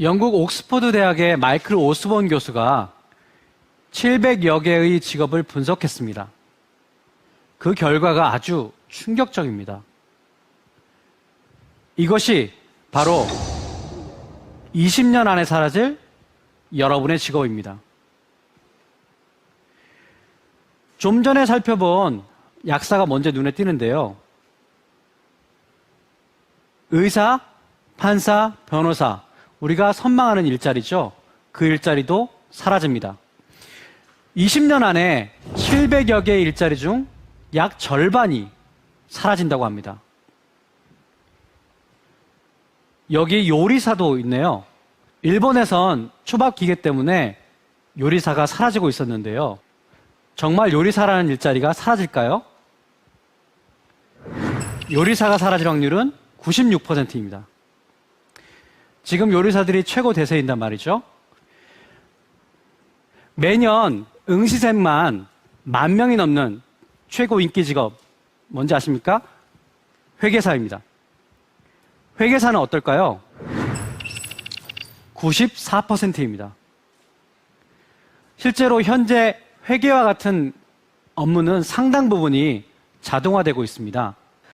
영국 옥스퍼드 대학의 마이클 오스본 교수가 700여 개의 직업을 분석했습니다. 그 결과가 아주 충격적입니다. 이것이 바로 20년 안에 사라질 여러분의 직업입니다. 좀 전에 살펴본 약사가 먼저 눈에 띄는데요. 의사, 판사, 변호사, 우리가 선망하는 일자리죠. 그 일자리도 사라집니다. 20년 안에 700여 개의 일자리 중 약 절반이 사라진다고 합니다. 여기 요리사도 있네요. 일본에선 초밥 기계 때문에 요리사가 사라지고 있었는데요. 정말 요리사라는 일자리가 사라질까요? 요리사가 사라질 확률은 96%입니다. 지금 요리사들이 최고 대세인단 말이죠. 매년 응시생만 만 명이 넘는 최고 인기 직업 뭔지 아십니까? 회계사입니다. 회계사는 어떨까요? 94%입니다. 실제로 현재 회계와 같은 업무는 상당 부분이 자동화되고 있습니다.